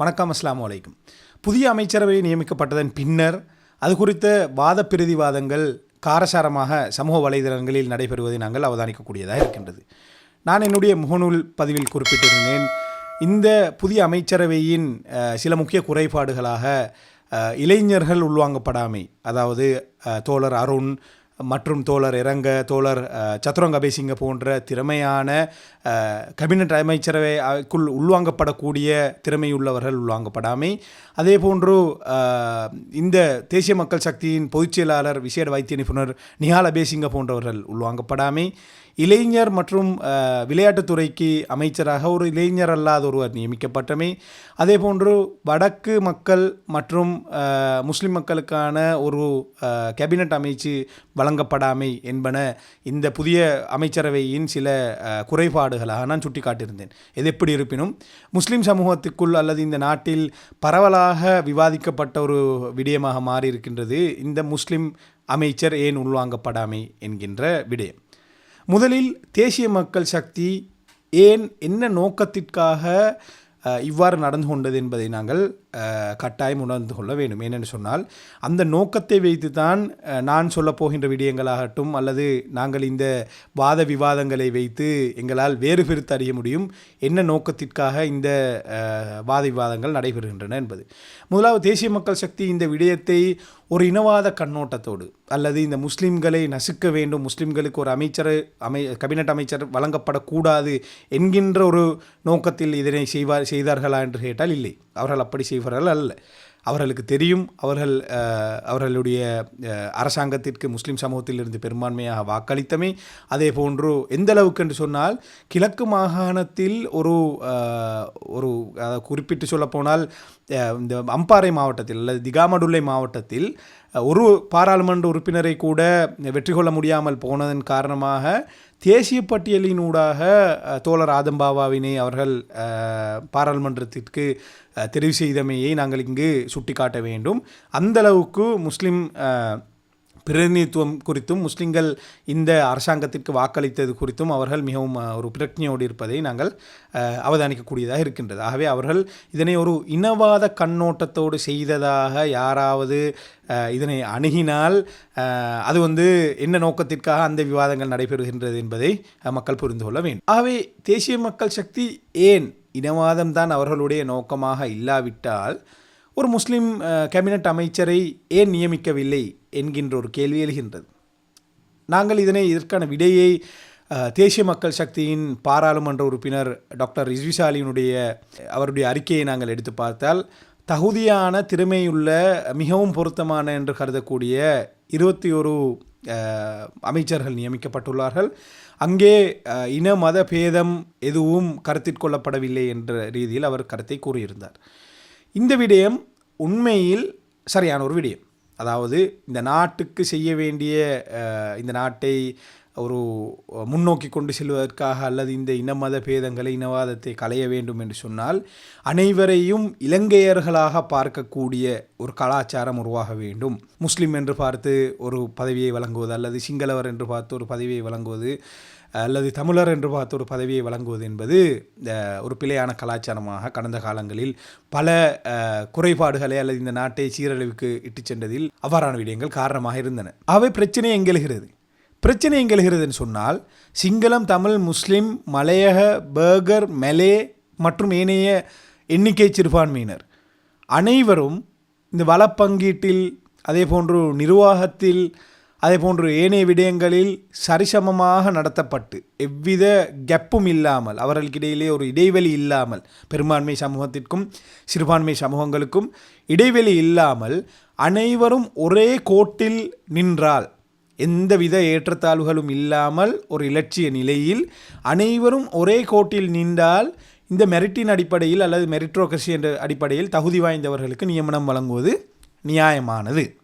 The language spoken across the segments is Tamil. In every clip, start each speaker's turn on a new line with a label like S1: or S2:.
S1: வணக்கம் அஸ்லாம் வலைக்கும் புதிய அமைச்சரவை நியமிக்கப்பட்டதன் பின்னர் அது குறித்த வாத பிரதிவாதங்கள் காரசாரமாக சமூக வலைதளங்களில் நடைபெறுவதை நாங்கள் அவதானிக்கக்கூடியதாக இருக்கின்றது. நான் என்னுடைய முகநூல் பதிவில் குறிப்பிட்டிருந்தேன் இந்த புதிய அமைச்சரவையின் சில முக்கிய குறைபாடுகளாக இளைஞர்கள் உள்வாங்கப்படாமை அதாவது தோழர் அருண் மற்றும் தோழர் இறங்க தோழர் அஹ், அபேசிங்க போன்ற திறமையான கபினட் அமைச்சரவைக்குள் உள்வாங்கப்படக்கூடிய திறமையுள்ளவர்கள் உள்வாங்கப்படாமை. அதே போன்று இந்த தேசிய மக்கள் சக்தியின் பொதுச் செயலாளர் விசேட வைத்திய நிபுணர் நிஹால் அபேசிங்க போன்றவர்கள் உள்வாங்கப்படாமை. இளைஞர் மற்றும் விளையாட்டுத்துறைக்கு அமைச்சராக ஒரு இளைஞர் அல்லாத ஒருவர் நியமிக்கப்பட்டமை அதே போன்று வடக்கு மக்கள் மற்றும் முஸ்லிம் மக்களுக்கான ஒரு கேபினட் அமைச்சு வழங்கப்படாமை என்பன இந்த புதிய அமைச்சரவையின் சில குறைபாடுகளாக நான் சுட்டிக்காட்டியிருந்தேன். எது எப்படி இருப்பினும் முஸ்லிம் சமூகத்துக்குள் அல்லது இந்த நாட்டில் பரவலாக விவாதிக்கப்பட்ட ஒரு விடயமாக மாறி இருக்கின்றது இந்த முஸ்லிம் அமைச்சர் ஏன் உள்வாங்கப்படாமை என்கின்ற விடயம். முதலில் தேசிய மக்கள் சக்தி ஏன் என்ன நோக்கத்திற்காக இவ்வாறு நடந்து கொண்டது என்பதை நாங்கள் கட்டாயம் உணர்ந்து கொள்ள வேண்டும். ஏனென்று சொன்னால் அந்த நோக்கத்தை வைத்து தான் நான் சொல்ல போகின்ற விடயங்களாகட்டும் அல்லது நாங்கள் இந்த வாத விவாதங்களை வைத்து எங்களால் வேறு பிரித்து அறிய முடியும் என்ன நோக்கத்திற்காக இந்த வாத விவாதங்கள் நடைபெறுகின்றன என்பது. முதலாவது தேசிய மக்கள் சக்தி இந்த விடயத்தை ஒரு இனவாத கண்ணோட்டத்தோடு அல்லது இந்த முஸ்லீம்களை நசுக்க வேண்டும் முஸ்லீம்களுக்கு ஒரு அமைச்சர் அமை கபினட் அமைச்சர் வழங்கப்படக்கூடாது என்கின்ற ஒரு நோக்கத்தில் இதனை செய்வார் செய்தார்களா என்று கேட்டால் இல்லை. அவர்கள் அப்படி செய்வார்கள் அல்ல. அவர்களுக்கு தெரியும் அவர்கள் அவர்களுடைய அரசாங்கத்திற்கு முஸ்லீம் சமூகத்திலிருந்து பெரும்பான்மையாக வாக்களித்தமை. அதே போன்று எந்த அளவுக்கு என்று சொன்னால் கிழக்கு மாகாணத்தில் ஒரு ஒரு அதாவது குறிப்பிட்டு சொல்லப்போனால் இந்த அம்பாறை மாவட்டத்தில் அல்லது திகாமடுல்லை மாவட்டத்தில் ஒரு பாராளுமன்ற உறுப்பினரை கூட வெற்றி கொள்ள முடியாமல் போனதன் காரணமாக தேசிய பட்டியலினூடாக தோழர் ஆதம்பாவாவினை அவர்கள் பாராளுமன்றத்திற்கு தெரிவு செய்தமையை நாங்கள் இங்கு சுட்டிக்காட்ட வேண்டும். அந்தளவுக்கு முஸ்லீம் முஸ்லிம் பிரதிநிதித்துவம் குறித்தும் முஸ்லிம்கள் இந்த அரசாங்கத்திற்கு வாக்களித்தது குறித்தும் அவர்கள் மிகவும் ஒரு பிரக்ஞையோடு இருப்பதை நாங்கள் அவதானிக்கக்கூடியதாக இருக்கின்றது. ஆகவே அவர்கள் இதனை ஒரு இனவாத கண்ணோட்டத்தோடு செய்ததாக யாராவது இதனை அணுகினால் அது வந்து என்ன நோக்கத்திற்காக அந்த விவாதங்கள் நடைபெறுகின்றது என்பதை மக்கள் புரிந்து கொள்ள வேண்டும். ஆகவே தேசிய மக்கள் சக்தி ஏன் இனவாதம் தான் அவர்களுடைய நோக்கமாக இல்லாவிட்டால் ஒரு முஸ்லீம் கேபினட் அமைச்சரை ஏன் நியமிக்கவில்லை என்கின்ற ஒரு கேள்வி எழுகின்றது. நாங்கள் இதனை இதற்கான விடையை தேசிய மக்கள் சக்தியின் பாராளுமன்ற உறுப்பினர் டாக்டர் ரிஸ்விசாலியினுடைய அவருடைய அறிக்கையை நாங்கள் எடுத்து பார்த்தால் தகுதியான திறமையுள்ள மிகவும் பொருத்தமான என்று கருதக்கூடிய இருபத்தி ஒரு அமைச்சர்கள் நியமிக்கப்பட்டுள்ளார்கள். அங்கே இன மத பேதம் எதுவும் கருத்தில் கொள்ளப்படவில்லை என்ற ரீதியில் அவர் கருத்தை கூறியிருந்தார். இந்த விடயம் உண்மையில் சரியான ஒரு விடயம். அதாவது இந்த நாட்டுக்கு செய்ய வேண்டிய இந்த நாட்டை ஒரு முன்னோக்கி கொண்டு செல்வதற்காக அல்லது இந்த இன மத பேதங்களை இனவாதத்தை களைய வேண்டும் என்று சொன்னால் அனைவரையும் இலங்கையர்களாக பார்க்கக்கூடிய ஒரு கலாச்சாரம் உருவாக வேண்டும். முஸ்லீம் என்று பார்த்து ஒரு பதவியை வழங்குவது அல்லது சிங்களவர் என்று பார்த்து ஒரு பதவியை வழங்குவது அல்லது தமிழர் என்று பார்த்து ஒரு பதவியை வழங்குவது என்பது ஒரு பிழையான கலாச்சாரமாக கடந்த காலங்களில் பல குறைபாடுகளை அல்லது இந்த நாட்டை சீரழிவுக்கு இட்டுச் சென்றதில் அவ்வாறான விடயங்கள் காரணமாக இருந்தன. அவை பிரச்சனை எங்கெழுகிறது? பிரச்சனை எங்கெழுகிறதுன்னு சொன்னால் சிங்களம் தமிழ் முஸ்லிம் மலையக பேர்கர் மெலே மற்றும் ஏனைய எண்ணிக்கை சிறுபான்மையினர் அனைவரும் இந்த வளப்பங்கீட்டில் அதே போன்று நிர்வாகத்தில் அதேபோன்று ஏனைய விடயங்களில் சரிசமமாக நடத்தப்பட்டு எவ்வித கெப்பும் இல்லாமல் அவர்களுக்கிடையிலே ஒரு இடைவெளி இல்லாமல் பெரும்பான்மை சமூகத்திற்கும் சிறுபான்மை சமூகங்களுக்கும் இடைவெளி இல்லாமல் அனைவரும் ஒரே கோட்டில் நின்றால் எந்தவித ஏற்றத்தாழ்வுகளும் இல்லாமல் ஒரு இலட்சிய நிலையில் அனைவரும் ஒரே கோட்டில் நின்றால் இந்த மெரிட்டின் அடிப்படையில் அல்லது மெரிட்ரோக்ரஸி என்ற அடிப்படையில் தகுதி வாய்ந்தவர்களுக்கு நியமனம் வழங்குவது நியாயமானது.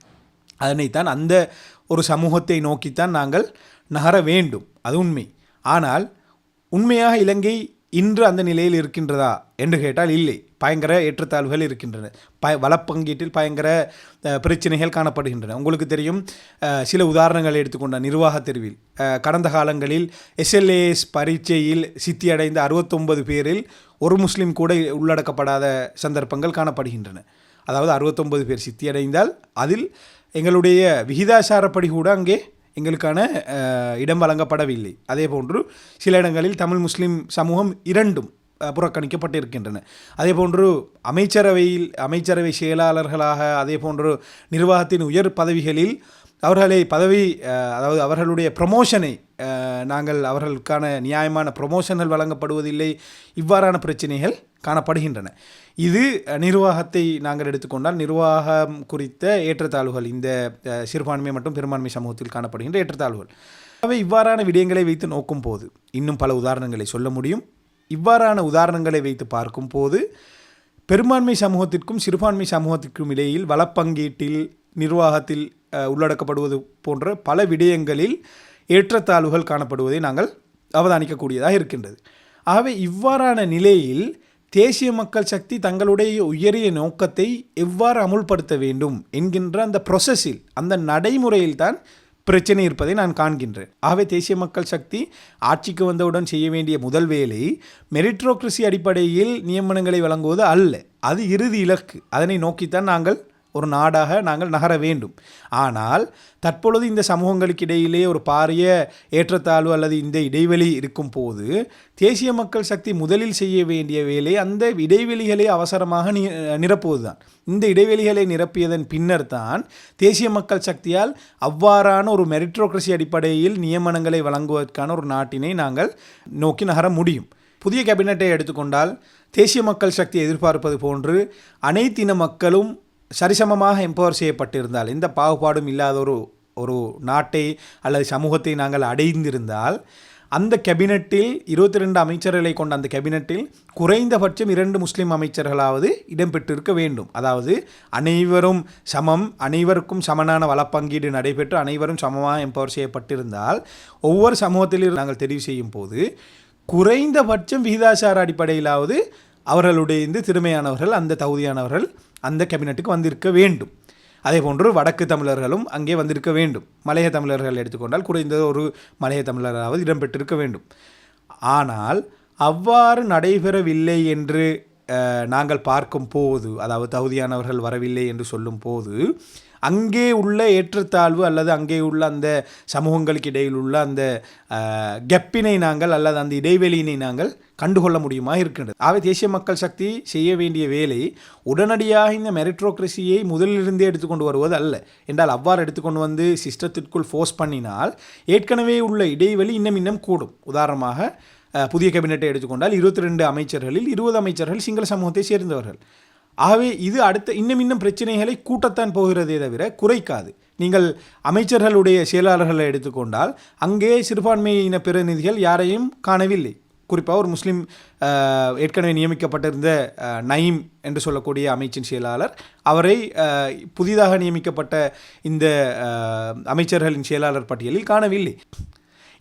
S1: அதனைத்தான் அந்த ஒரு சமூகத்தை நோக்கித்தான் நாங்கள் நகர வேண்டும். அது உண்மை. ஆனால் உண்மையாக இலங்கை இன்று அந்த நிலையில் இருக்கின்றதா என்று கேட்டால் இல்லை. பயங்கர ஏற்றத்தாழ்வுகள் இருக்கின்றன. ப வளப்பங்கீட்டில் பயங்கர பிரச்சனைகள் காணப்படுகின்றன. உங்களுக்கு தெரியும் சில உதாரணங்களை எடுத்துக்கொண்ட நிர்வாக தெரிவில் கடந்த காலங்களில் எஸ்எல்ஏஎஸ் பரீட்சையில் சித்தியடைந்த அறுபத்தொன்பது பேரில் ஒரு முஸ்லீம் கூட உள்ளடக்கப்படாத சந்தர்ப்பங்கள் காணப்படுகின்றன. அதாவது அறுபத்தொன்பது பேர் சித்தியடைந்தால் அதில் எங்களுடைய விகிதாசாரப்படி கூட அங்கே எங்களுக்கான இடம் வழங்கப்படவில்லை. அதே போன்று சில இடங்களில் தமிழ் முஸ்லீம் சமூகம் இரண்டும் புறக்கணிக்கப்பட்டிருக்கின்றன. அதே போன்று அமைச்சரவையில் அமைச்சரவை செயலாளர்களாக அதே போன்று நிர்வாகத்தின் உயர் பதவிகளில் அவர்களை பதவி அதாவது அவர்களுடைய ப்ரமோஷனை நாங்கள் அவர்களுக்கான நியாயமான ப்ரொமோஷன்கள் வழங்கப்படுவதில்லை. இவ்வாறான பிரச்சனைகள் காணப்படுகின்றன. இது நிர்வாகத்தை நாங்கள் எடுத்துக்கொண்டால் நிர்வாகம் குறித்த ஏற்றத்தாழ்வுகள் இந்த சிறுபான்மை மற்றும் பெரும்பான்மை சமூகத்தில் காணப்படுகின்ற ஏற்றத்தாழ்வுகள். அவை இவ்வாறான விடயங்களை வைத்து நோக்கும் போது இன்னும் பல உதாரணங்களை சொல்ல முடியும். இவ்வாறான உதாரணங்களை வைத்து பார்க்கும் போது பெரும்பான்மை சமூகத்திற்கும் சிறுபான்மை சமூகத்திற்கும் இடையில் வளப்பங்கீட்டில் நிர்வாகத்தில் உள்ளடக்கப்படுவது போன்ற பல விடயங்களில் ஏற்றத்தாழ்வுகள் காணப்படுவதை நாங்கள் அவதானிக்கக்கூடியதாக இருக்கின்றது. ஆகவே இவ்வாறான நிலையில் தேசிய மக்கள் சக்தி தங்களுடைய உயரிய நோக்கத்தை எவ்வாறு அமுல்படுத்த வேண்டும் என்கின்ற அந்த ப்ரொசஸில் அந்த நடைமுறையில் தான் பிரச்சனை இருப்பதை நான் காண்கின்றேன். ஆகவே தேசிய மக்கள் சக்தி ஆட்சிக்கு வந்தவுடன் செய்ய வேண்டிய முதல் வேலை மெரிட்ரோக்ரஸி அடிப்படையில் நியமனங்களை வழங்குவது அல்ல. அது இறுதி இலக்கு. அதனை நோக்கித்தான் நாங்கள் ஒரு நாடாக நாங்கள் நகர வேண்டும். ஆனால் தற்பொழுது இந்த சமூகங்களுக்கு இடையிலே ஒரு பாரிய ஏற்றத்தாழ்வு அல்லது இந்த இடைவெளி இருக்கும் போது தேசிய மக்கள் சக்தி முதலில் செய்ய வேண்டிய வேலை அந்த இடைவெளிகளை அவசரமாக நி நிரப்புவதுதான். இந்த இடைவெளிகளை நிரப்பியதன் பின்னர் தான் தேசிய மக்கள் சக்தியால் அவ்வாறான ஒரு மெரிட்ரோக்ரஸி அடிப்படையில் நியமனங்களை வழங்குவதற்கான ஒரு நாட்டினை நாங்கள் நோக்கி நகர முடியும். புதிய கேபினட்டை எடுத்துக்கொண்டால் தேசிய மக்கள் சக்தி எதிர்பார்ப்பது போன்று அனைத்தின மக்களும் சரிசமமாக எம்பவர் செய்யப்பட்டிருந்தால் எந்த பாகுபாடும் இல்லாத ஒரு ஒரு நாட்டை அல்லது சமூகத்தை நாங்கள் அடைந்திருந்தால் அந்த கேபினட்டில் இருபத்தி ரெண்டு அமைச்சர்களை கொண்ட அந்த கேபினட்டில் குறைந்தபட்சம் இரண்டு முஸ்லீம் அமைச்சர்களாவது இடம்பெற்றிருக்க வேண்டும். அதாவது அனைவரும் சமம் அனைவருக்கும் சமனான வளப்பங்கீடு நடைபெற்று அனைவரும் சமமாக எம்பவர் செய்யப்பட்டிருந்தால் ஒவ்வொரு சமூகத்திலும் நாங்கள் தெரிவு செய்யும் போது குறைந்தபட்சம் விகிதாசார அடிப்படையிலாவது அவர்களுடைய இந்த திறமையானவர்கள் அந்த தகுதியானவர்கள் அந்த கேபினட்டுக்கு வந்திருக்க வேண்டும். அதே போன்று வடக்கு தமிழர்களும் அங்கே வந்திருக்க வேண்டும். மலைய தமிழர்கள் எடுத்துக்கொண்டால் குறைந்தது ஒரு மலைய தமிழராவது இடம்பெற்றிருக்க வேண்டும். ஆனால் அவ்வாறு நடைபெறவில்லை என்று நாங்கள் பார்க்கும் போது அதாவது தகுதியானவர்கள் வரவில்லை என்று சொல்லும் போது அங்கே உள்ள ஏற்றத்தாழ்வு அல்லது அங்கே உள்ள அந்த சமூகங்களுக்கு இடையில் உள்ள அந்த கெப்பினை நாங்கள் அல்லது அந்த இடைவெளியினை நாங்கள் கண்டுகொள்ள முடியுமா இருக்கின்றது. ஆகவே தேசிய மக்கள் சக்தி செய்ய வேண்டிய வேலை உடனடியாக இந்த மெரிட்ரோக்ரஸியை முதலிலிருந்தே எடுத்துக்கொண்டு வருவது அல்ல. என்றால் அவ்வாறு எடுத்துக்கொண்டு வந்து சிஸ்டத்திற்குள் ஃபோர்ஸ் பண்ணினால் ஏற்கனவே உள்ள இடைவெளி இன்னும் இன்னும் கூடும். உதாரணமாக புதிய கேபினெட்டை எடுத்துக்கொண்டால் இருபத்தி ரெண்டு அமைச்சர்களில் இருபது அமைச்சர்கள் சிங்கள சமூகத்தை சேர்ந்தவர்கள். ஆகவே இது அடுத்த இன்னும் இன்னும் பிரச்சனைகளை கூட்டத்தான் போகிறதே தவிர குறைக்காது. நீங்கள் அமைச்சர்களுடைய செயலாளர்களை எடுத்துக்கொண்டால் அங்கே சிறுபான்மையின பிரதிநிதிகள் யாரையும் காணவில்லை. குறிப்பாக ஒரு முஸ்லீம் ஏற்கனவே நியமிக்கப்பட்டிருந்த நயீம் என்று சொல்லக்கூடிய அமைச்சின் செயலாளர் அவரை புதிதாக நியமிக்கப்பட்ட இந்த அமைச்சர்களின் செயலாளர் பட்டியலில் காணவில்லை.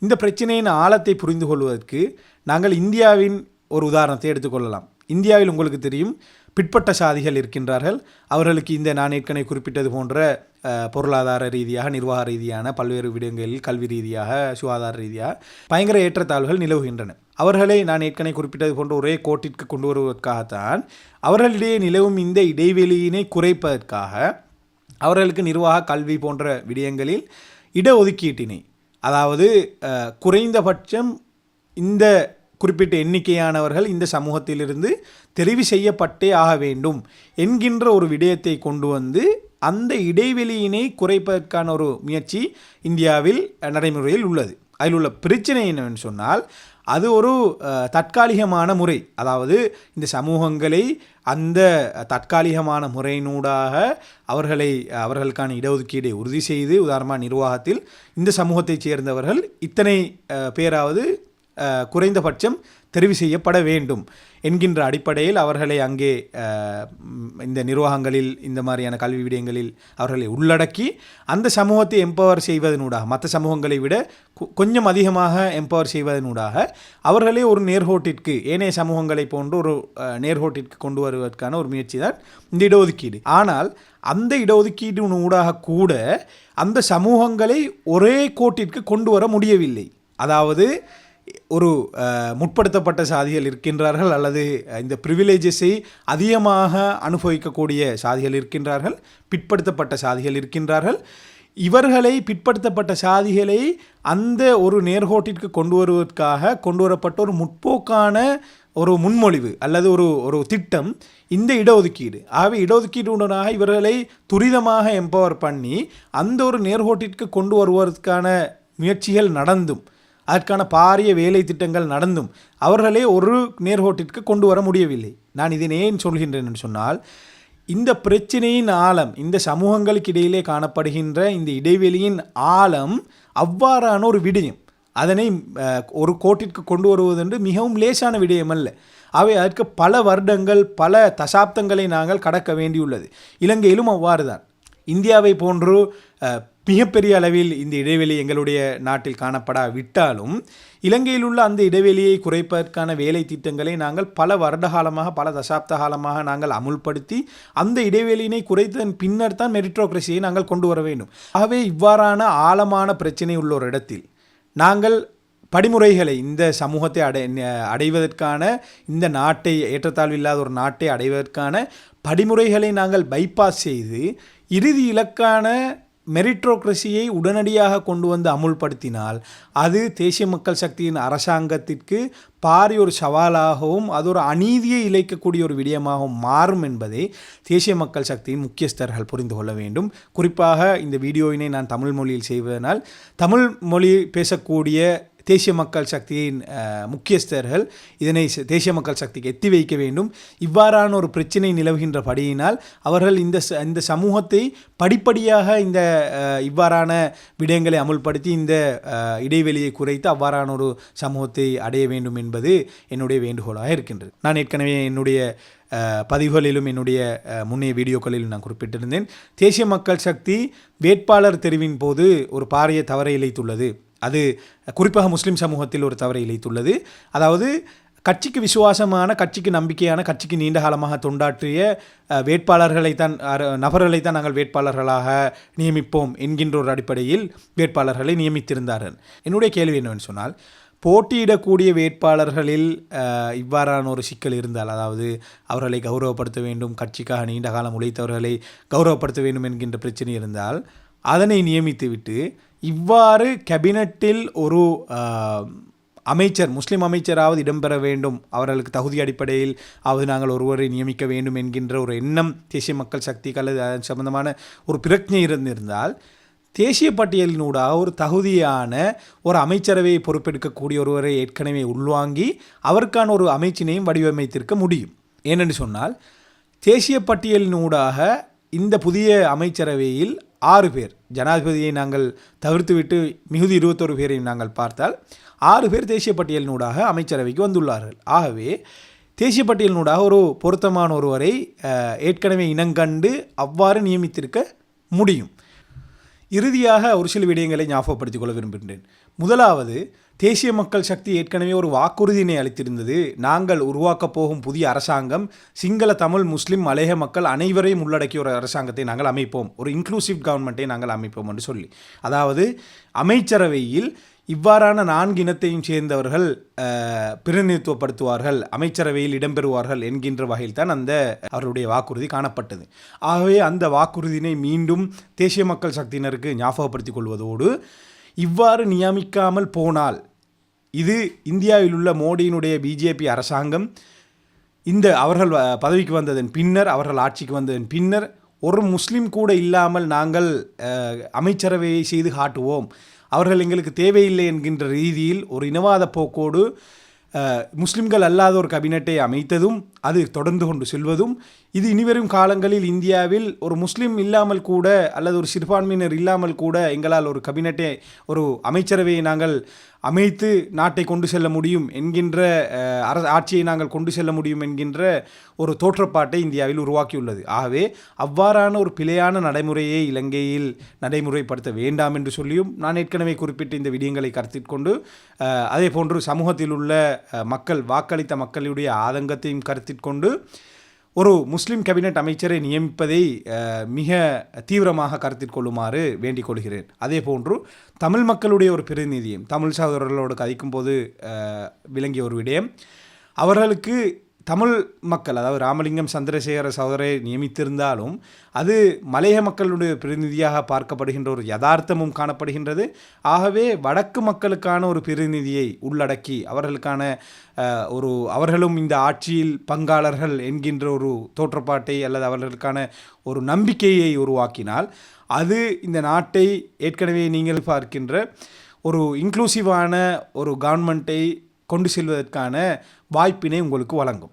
S1: இந்த பிரச்சனையின் ஆழத்தை புரிந்து கொள்வதற்கு நாங்கள் இந்தியாவின் ஒரு உதாரணத்தை எடுத்துக்கொள்ளலாம் இந்தியாவில் உங்களுக்கு தெரியும் பிற்பட்ட சாதிகள் இருக்கின்றார்கள். அவர்களுக்கு இந்த நான் ஏற்கனவே குறிப்பிட்டது போன்ற பொருளாதார ரீதியாக நிர்வாக ரீதியான பல்வேறு விடயங்களில் கல்வி ரீதியாக சுகாதார ரீதியாக பயங்கர ஏற்றத்தாழ்வுகள் நிலவுகின்றன. அவர்களை நான் ஏற்கனவே குறிப்பிட்டது போன்ற ஒரே கோட்டிற்கு கொண்டு வருவதற்காகத்தான் அவர்களிடையே நிலவும் இந்த இடைவெளியினை குறைப்பதற்காக அவர்களுக்கு நிர்வாக கல்வி போன்ற விடயங்களில் இடஒதுக்கீட்டினை அதாவது குறைந்தபட்சம் இந்த குறிப்பிட்ட எண்ணிக்கையானவர்கள் இந்த சமூகத்திலிருந்து தெரிவு செய்யப்பட்டே ஆக வேண்டும் என்கின்ற ஒரு விடயத்தை கொண்டு வந்து அந்த இடைவெளியினை குறைப்பதற்கான ஒரு முயற்சி இந்தியாவில் நடைமுறையில் உள்ளது. அதில் உள்ள பிரச்சனை என்னவென்று சொன்னால் அது ஒரு தற்காலிகமான முறை. அதாவது இந்த சமூகங்களை அந்த தற்காலிகமான முறையினூடாக அவர்களை அவர்களுக்கான இடஒதுக்கீடை உறுதி செய்து உதாரணமாக நிர்வாகத்தில் இந்த சமூகத்தைச் சேர்ந்தவர்கள் இத்தனை பேராவது குறைந்தபட்சம் தெரிவு செய்யப்பட வேண்டும் என்கின்ற அடிப்படையில் அவர்களை அங்கே இந்த நிர்வாகங்களில் இந்த மாதிரியான கல்வி விடயங்களில் அவர்களை உள்ளடக்கி அந்த சமூகத்தை எம்பவர் செய்வதனூடாக மற்ற சமூகங்களை விட கொஞ்சம் அதிகமாக எம்பவர் செய்வதனூடாக அவர்களே ஒரு நேர்கோட்டிற்கு ஏனைய சமூகங்களை போன்று ஒரு நேர்கோட்டிற்கு கொண்டு வருவதற்கான ஒரு முயற்சி தான் இந்த இடஒதுக்கீடு. ஆனால் அந்த இடஒதுக்கீடு ஊடாக கூட அந்த சமூகங்களை ஒரே கோட்டிற்கு கொண்டு வர முடியவில்லை. அதாவது ஒரு முற்படுத்தப்பட்ட சாதிகள் இருக்கின்றார்கள் அல்லது இந்த ப்ரிவிலேஜஸை அதிகமாக அனுபவிக்கக்கூடிய சாதிகள் இருக்கின்றார்கள் பிற்படுத்தப்பட்ட சாதிகள் இருக்கின்றார்கள். இவர்களை பிற்படுத்தப்பட்ட சாதிகளை அந்த ஒரு நேர்கோட்டிற்கு கொண்டு வருவதற்காக கொண்டு வரப்பட்ட ஒரு முற்போக்கான ஒரு முன்மொழிவு அல்லது ஒரு ஒரு திட்டம் இந்த இடஒதுக்கீடு. ஆகவே இடஒதுக்கீடுடனாக இவர்களை துரிதமாக எம்பவர் பண்ணி அந்த ஒரு நேர்கோட்டிற்கு கொண்டு வருவதற்கான முயற்சிகள் நடந்தும் அதற்கான பாரிய வேலை திட்டங்கள் நடந்தும் அவர்களே ஒரு நேர்கோட்டிற்கு கொண்டு வர முடியவில்லை. நான் இதை ஏன் சொல்கின்றேன் என்று சொன்னால் இந்த பிரச்சனையின் ஆழம் இந்த சமூகங்களுக்கு இடையிலே காணப்படுகின்ற இந்த இடைவெளியின் ஆழம் அவ்வாறான ஒரு விடயம். அதனை ஒரு கோட்டிற்கு கொண்டு வருவதென்று மிகவும் லேசான விடயம் அல்ல அவை அதற்கு பல வருடங்கள் பல தசாப்தங்களை நாங்கள் கடக்க வேண்டியுள்ளது. இலங்கையிலும் அவ்வாறு தான் இந்தியாவை போன்று மிகப்பெரிய அளவில் இந்த இடைவெளி எங்களுடைய நாட்டில் காணப்படாவிட்டாலும் இலங்கையில் உள்ள அந்த இடைவெளியை குறைப்பதற்கான வேலை திட்டங்களை நாங்கள் பல வருட காலமாக பல தசாப்த காலமாக நாங்கள் அமுல்படுத்தி அந்த இடைவெளியினை குறைத்ததன் பின்னர் தான் மெரிட்ரோக்ரஸியை நாங்கள் கொண்டு வர வேண்டும். ஆகவே இவ்வாறான ஆழமான பிரச்சனை உள்ள ஒரு இடத்தில் நாங்கள் படிமுறைகளை இந்த சமூகத்தை அடை அடைவதற்கான இந்த நாட்டை ஏற்றத்தாழ்வு இல்லாத ஒரு நாட்டை அடைவதற்கான படிமுறைகளை நாங்கள் பைபாஸ் செய்து இறுதி இலக்கான மெரிட்ரோக்ரஸியை உடனடியாக கொண்டு வந்து அமுல்படுத்தினால் அது தேசிய மக்கள் சக்தியின் அரசாங்கத்திற்கு பாரி ஒரு சவாலாகவும் அது ஒரு அநீதியை இழைக்கக்கூடிய ஒரு விடயமாகவும் மாறும் என்பதை தேசிய மக்கள் சக்தியின் முக்கியஸ்தர்கள் புரிந்து கொள்ள வேண்டும். குறிப்பாக இந்த வீடியோவினை நான் தமிழ் மொழியில் செய்வதனால் தமிழ் மொழி பேசக்கூடிய தேசிய மக்கள் சக்தியின் முக்கியஸ்தர்கள் இதனை தேசிய மக்கள் சக்திக்கு எத்தி வைக்க வேண்டும். இவ்வாறான ஒரு பிரச்சினை நிலவுகின்ற படியினால் அவர்கள் இந்த ச- இந்த சமூகத்தை படிப்படியாக இந்த இவ்வாறான விடயங்களை அமுல்படுத்தி இந்த இடைவெளியை குறைத்து அவ்வாறான ஒரு சமூகத்தை அடைய வேண்டும் என்பது என்னுடைய வேண்டுகோளாக இருக்கின்றது. நான் ஏற்கனவே என்னுடைய பதிவுகளிலும் என்னுடைய முன்னைய வீடியோக்களிலும் நான் குறிப்பிட்டிருந்தேன். தேசிய மக்கள் சக்தி வேட்பாளர் தெரிவின் போது ஒரு பாரிய தவறை இழைத்துள்ளது. அது குறிப்பாக முஸ்லீம் சமூகத்தில் ஒரு தவறை இழைத்துள்ளது. அதாவது கட்சிக்கு விசுவாசமான கட்சிக்கு நம்பிக்கையான கட்சிக்கு நீண்ட காலமாக தொண்டாற்றிய வேட்பாளர்களை வேட்பாளர்களைத்தான் நபர்களை நபர்களைத்தான் நாங்கள் வேட்பாளர்களாக நியமிப்போம் என்கின்ற ஒரு அடிப்படையில் வேட்பாளர்களை நியமித்திருந்தார்கள். என்னுடைய கேள்வி என்னவென்று சொன்னால் போட்டியிடக்கூடிய வேட்பாளர்களில் இவ்வாறான ஒரு சிக்கல் இருந்தால் அதாவது அவர்களை கௌரவப்படுத்த வேண்டும் கட்சிக்காக நீண்ட காலம் உழைத்தவர்களை கௌரவப்படுத்த வேண்டும் என்கின்ற பிரச்சனை இருந்தால் அதனை நியமித்துவிட்டு இவ்வாறு கேபினட்டில் ஒரு அமைச்சர் முஸ்லீம் அமைச்சராவது இடம்பெற வேண்டும். அவர்களுக்கு தகுதி அடிப்படையில் அவது நாங்கள் ஒருவரை நியமிக்க வேண்டும் என்கின்ற ஒரு எண்ணம் தேசிய மக்கள் சக்திக்கு அல்லது அது சம்பந்தமான ஒரு பிரச்சனை இருந்திருந்தால் தேசிய பட்டியலினூடாக ஒரு தகுதியான ஒரு அமைச்சரவையை பொறுப்பெடுக்கக்கூடிய ஒருவரை ஏற்கனவே உள்வாங்கி அவருக்கான ஒரு அமைச்சினையும் வடிவமைத்திருக்க முடியும். ஏனென்று சொன்னால் தேசிய பட்டியலினூடாக இந்த புதிய அமைச்சரவையில் ஆறு பேர். ஜனாதிபதியை நாங்கள் தவிர்த்துவிட்டு மிகுதி இருபத்தொரு பேரை நாங்கள் பார்த்தால் ஆறு பேர் தேசிய பட்டியலினூடாக அமைச்சரவைக்கு வந்துள்ளார்கள். ஆகவே தேசிய பட்டியலினூடாக ஒரு பொருத்தமான ஒருவரை ஏற்கனவே இனங்கண்டு அவ்வாறு நியமித்திருக்க முடியும். இறுதியாக ஒரு சில விடயங்களை ஞாபகப்படுத்திக் கொள்ள விரும்புகின்றேன். முதலாவது தேசிய மக்கள் சக்தி ஏற்கனவே ஒரு வாக்குறுதியினை அளித்திருந்தது. நாங்கள் உருவாக்கப் போகும் புதிய அரசாங்கம் சிங்கள தமிழ் முஸ்லிம் மலைய மக்கள் அனைவரையும் உள்ளடக்கிய ஒரு அரசாங்கத்தை நாங்கள் அமைப்போம். ஒரு இன்க்ளூசிவ் கவர்மெண்ட்டை நாங்கள் அமைப்போம் என்று சொல்லி. அதாவது அமைச்சரவையில் இவ்வாறான நான்கு இனத்தையும் சேர்ந்தவர்கள் பிரதிநிதித்துவப்படுத்துவார்கள் அமைச்சரவையில் இடம்பெறுவார்கள் என்கின்ற வகையில் தான் அந்த அவருடைய வாக்குறுதி காணப்பட்டது. ஆகவே அந்த வாக்குறுதியினை மீண்டும் தேசிய மக்கள் சக்தியினருக்கு ஞாபகப்படுத்திக் கொள்வதோடு இவ்வாறு நியமிக்காமல் போனால் இது இந்தியாவில் உள்ள மோடியினுடைய பிஜேபி அரசாங்கம் இந்த அவர்கள் பதவிக்கு வந்ததன் பின்னர் அவர்கள் ஆட்சிக்கு வந்ததன் பின்னர் ஒரு முஸ்லீம் கூட இல்லாமல் நாங்கள் அமைச்சரவையை செய்து காட்டுவோம். அவர்கள் எங்களுக்கு தேவையில்லை என்கின்ற ரீதியில் ஒரு இனவாத போக்கோடு முஸ்லிம்கள் அல்லாத ஒரு கபினட்டை அமைத்ததும் அது தொடர்ந்து கொண்டு செல்வதும் இது இனிவரும் காலங்களில் இந்தியாவில் ஒரு முஸ்லீம் இல்லாமல் கூட அல்லது ஒரு சிறுபான்மையினர் இல்லாமல் கூட எங்களால் ஒரு கபினட்டை ஒரு அமைச்சரவையை நாங்கள் அமைத்து நாட்டை கொண்டு செல்ல முடியும் என்கின்ற அரசு ஆட்சியை நாங்கள் கொண்டு செல்ல முடியும் என்கின்ற ஒரு தோற்றப்பாட்டை இந்தியாவில் உருவாக்கியுள்ளது. ஆகவே அவ்வாறான ஒரு பிழையான நடைமுறையை இலங்கையில் நடைமுறைப்படுத்த வேண்டாம் என்று சொல்லியும் நான் ஏற்கனவே குறிப்பிட்ட இந்த விடயங்களை கருத்தில் கொண்டு அதே போன்று சமூகத்தில் உள்ள மக்கள் வாக்களித்த மக்களுடைய ஆதங்கத்தையும் கருத்தில் கொண்டு ஒரு முஸ்லீம் கேபினெட் அமைச்சரை நியமிப்பதை அஹ், மிக தீவிரமாக கருத்தில் கொள்ளுமாறு வேண்டிக் கொள்கிறேன். அதே போன்று தமிழ் மக்களுடைய ஒரு பிரதிநிதியும் தமிழ் சகோதரர்களோடு கதைக்கும் போது அஹ், விளங்கிய ஒரு விடயம். அவர்களுக்கு தமிழ் மக்கள் அதாவது ராமலிங்கம் சந்திரசேகர சகோதரை நியமித்திருந்தாலும் அது மலைய மக்களுடைய பிரதிநிதியாக பார்க்கப்படுகின்ற ஒரு யதார்த்தமும் காணப்படுகின்றது. ஆகவே வடக்கு மக்களுக்கான ஒரு பிரதிநிதியை உள்ளடக்கி அவர்களுக்கான ஒரு அவர்களும் இந்த ஆட்சியில் பங்காளர்கள் என்கின்ற ஒரு தோற்றப்பாட்டை அல்லது அவர்களுக்கான ஒரு நம்பிக்கையை உருவாக்கினால் அது இந்த நாட்டை ஏற்கனவே நீங்கள் பார்க்கின்ற ஒரு இன்க்ளூசிவான ஒரு கவர்மெண்ட்டை கொண்டு செல்வதற்கான வாய்ப்பினை உங்களுக்கு வழங்கும்.